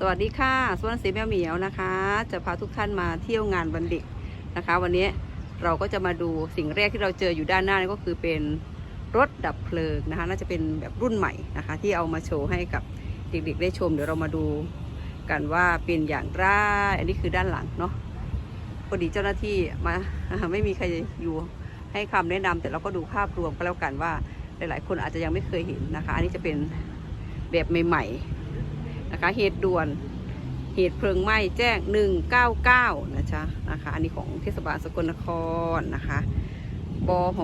สวัสดีค่ะสวนสีแมวเหมียวนะคะ จะพาทุกท่านมาเที่ยวงานวันเด็กนะคะ วันนี้เราก็จะมาดูสิ่งแรกที่เราเจออยู่ด้านหน้านี่ก็คือเป็นรถดับเพลิงนะคะ น่าจะเป็นแบบรุ่นใหม่นะคะ ที่เอามาโชว์ให้กับเด็กๆได้ชม เดี๋ยวเรามาดูกันว่าเป็นอย่างไรอันนี้คือด้านหลังเนาะพอดีเจ้าหน้าที่มาไม่มีใครอยู่ให้คำแนะนำแต่เราก็ดูภาพรวมก็แล้วกันว่าหลายๆ คนอาจจะยังไม่เคยเห็นนะคะ อันนี้จะเป็นแบบใหม่ๆ นะคะเหตุด่วนเหตุเพลิงไหม้แจ้ง 199 นะจ๊ะนะคะอันนี้ของเทศบาลสกลนครนะคะบห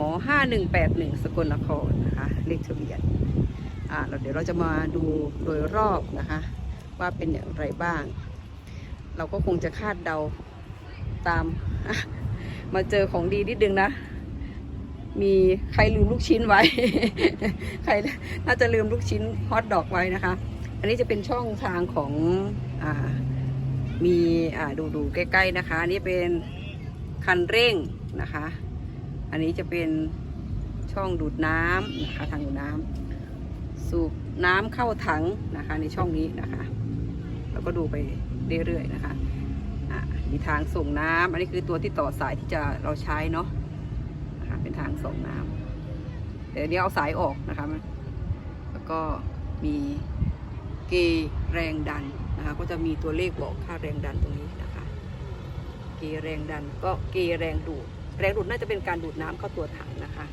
5181 สกลนครนะคะเลขทะเบียนอ่าเราเดี๋ยวเราจะมาดูโดยรอบนะคะ ว่าเป็นอย่างไรบ้าง เราก็คงจะคาดเดาตาม มาเจอของดีนิดนึงนะ มีใครลืมลูกชิ้นไว้ ใครน่าจะลืมลูกชิ้นฮอทดอกไว้นะคะ อันนี้จะเป็นช่องทางของอมีอดูดูใกล้ ๆ นะคะ อันนี้เป็นคันเร่งนะคะ อันนี้จะเป็นช่องดูดน้ำนะคะทางดูดน้ำสูบน้ำเข้าถังนะคะในช่องนี้นะคะ แล้วก็ดูไปเรื่อยๆนะคะอ่ามีทางส่งน้ำอันนี้คือตัวที่ต่อสายที่จะเราใช้เนาะนะคะเป็นทางส่งน้ำแต่อันนี้เอาสายออกนะคะแล้วก็มี เกแรงดันนะคะ ก็จะมีตัวเลขบอกค่าแรงดันตรงนี้นะคะ เกแรงดันก็เกแรงดูด แรงดูดน่าจะเป็นการดูดน้ำเข้าตัวถังนะคะ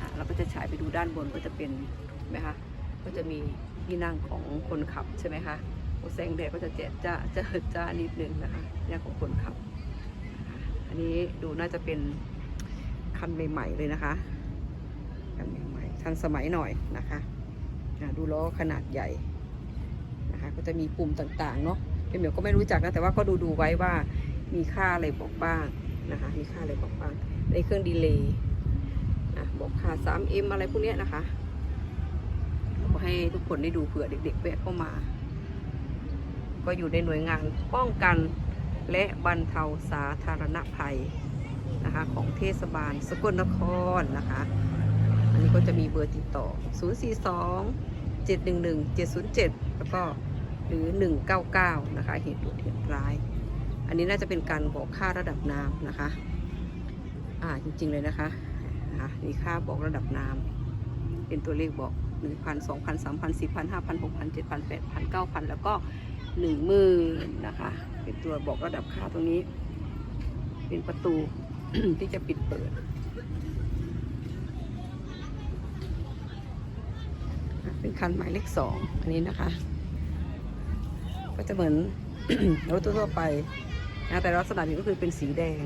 อ่าเราก็จะฉายไปดูด้านบนก็จะเป็นเห็นไหมคะก็จะมีที่นั่งของคนขับใช่ไหมคะโอแสงแดดก็จะเจ็ดจ้าจะจ้านิดนึงนะคะที่นั่งของคนขับ อันนี้ดูน่าจะเป็นคันใหม่ๆเลยนะคะคันใหม่ๆทันสมัยหน่อยนะคะอ่าดูล้อขนาดใหญ่ ก็จะมีปุ่มต่างๆเนาะเป็นเหมียวก็ไม่รู้จักนะแต่ว่าก็ดูดูๆไว้ว่ามีค่าอะไรบอกบ้างนะคะ มีค่าอะไรบอกบ้างในเครื่องดีเลย์นะบอกค่า 3M อะไรพวกเนี้ยนะคะก็ให้ทุกคนได้ดูเผื่อเด็ก ๆ แวะเข้ามา ก็อยู่ในหน่วยงานป้องกันและบรรเทาสาธารณภัยนะคะของเทศบาลสกลนครนะคะ อันนี้ก็จะมีเบอร์ติดต่อ 042 711 707 แล้วก็ หรือ 199 นะคะ เหตุด่วนเหตุร้าย อันนี้น่าจะเป็นการบอกค่าระดับน้ำนะคะ อ่าจริง ๆเลยนะคะนะคะมีค่าบอกระดับน้ำเป็นตัวเลขบอก1,000 2,000 3,000 4,000 5,000 6,000 7,000 8,000 9,000 แล้วก็10,000นะคะ เป็นตัวบอกระดับค่าตรงนี้ เป็นประตูที่จะปิดเปิดเป็นคันหมายเลขสองอันนี้นะคะ ก็จะเหมือน รถทั่วไปนะแต่ลักษณะนี้ก็คือเป็นสีแดง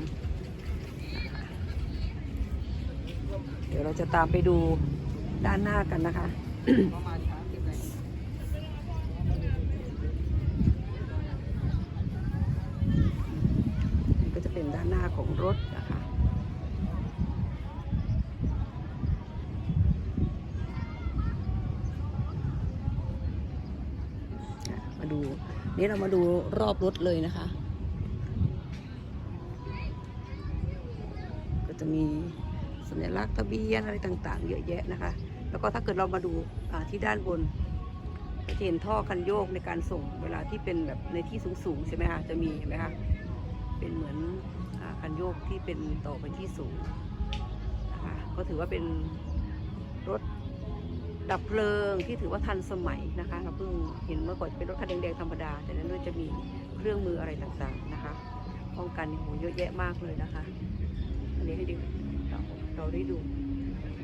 เดี๋ยวเราจะตามไปดูด้านหน้ากันนะคะเป็นด้านหน้าของรถนะคะ มาดู นี่เรามาดูรอบรถเลยนะคะ ก็จะมีสัญลักษณ์ทะเบียนอะไรต่างๆ เยอะแยะนะคะ แล้วก็ถ้าเกิดเรามาดูที่ด้านบนก็จะเห็นท่อคันโยกในการส่งเวลาที่เป็นแบบในที่สูงๆใช่ไหมคะจะมีเห็นไหมคะเป็นเหมือนอคันโยกที่เป็นต่อไปที่สูงนะคะก็ถือว่าเป็นรถ ดับเพลิงที่ถือว่าทันสมัยนะคะเราเพิ่งเห็นเมื่อก่อนเป็นรถคันแดงๆธรรมดา แต่นั้นด้วยจะมีเครื่องมืออะไรต่างๆนะคะป้องกันโหเยอะแยะมากเลยนะคะ อันนี้ให้ดูเราเราได้ดู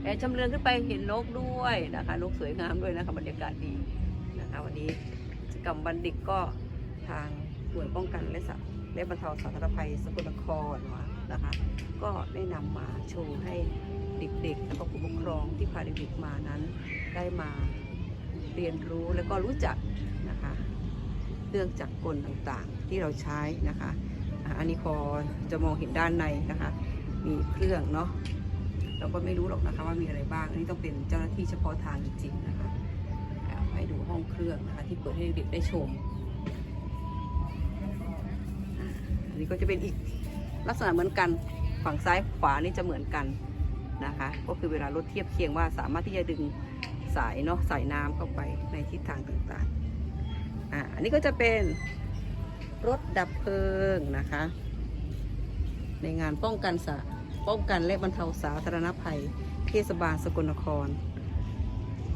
แอบชำเลืองขึ้นไปเห็นนกด้วยนะคะนกสวยงามด้วยนะคะบรรยากาศดีนะคะวันนี้กิจกรรมวันเด็กก็ทางหน่วยป้องกันและสะและบรรเทาสาธารณภัยสกลนครมานะคะ ก็ได้นำมาโชว์ให้เด็กๆ แล้วก็ผู้ปกครองที่พาเด็กๆมานั้น ได้มาเรียนรู้แล้วก็รู้จักนะคะเรื่องจักรกลต่างๆที่เราใช้นะคะอันนี้พอจะมองเห็นด้านในนะคะ มีเครื่องเนาะเราก็ไม่รู้หรอกนะคะว่ามีอะไรบ้าง อันนี้ต้องเป็นเจ้าหน้าที่เฉพาะทางจริงๆนะคะอะให้ดูห้องเครื่องนะคะที่เปิดให้เด็กได้ชม อันนี้ก็จะเป็นอีกลักษณะเหมือนกันฝั่งซ้ายขวานี่จะเหมือนกันนะคะ ก็คือเวลารถเทียบเคียงว่าสามารถที่จะดึง สายเนาะสายน้ำเข้าไปในทิศทางต่างๆอ่าอันนี้ก็จะเป็นรถดับเพลิงนะคะ ในงานป้องกันสาป้องกันและบรรเทาสาธารณภัย เทศบาลสกลนคร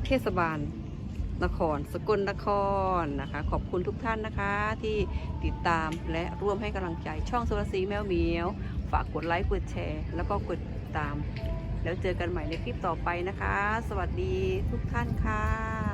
เทศบาลนคร สกลนครนะคะ ขอบคุณทุกท่านนะคะ ที่ติดตามและร่วมให้กำลังใจช่องโซลาซีแมวเหมียว ฝากกดไลค์กดแชร์ แล้วก็กดติดตาม แล้วเจอกันใหม่ในคลิปต่อไปนะคะ สวัสดีทุกท่านค่ะ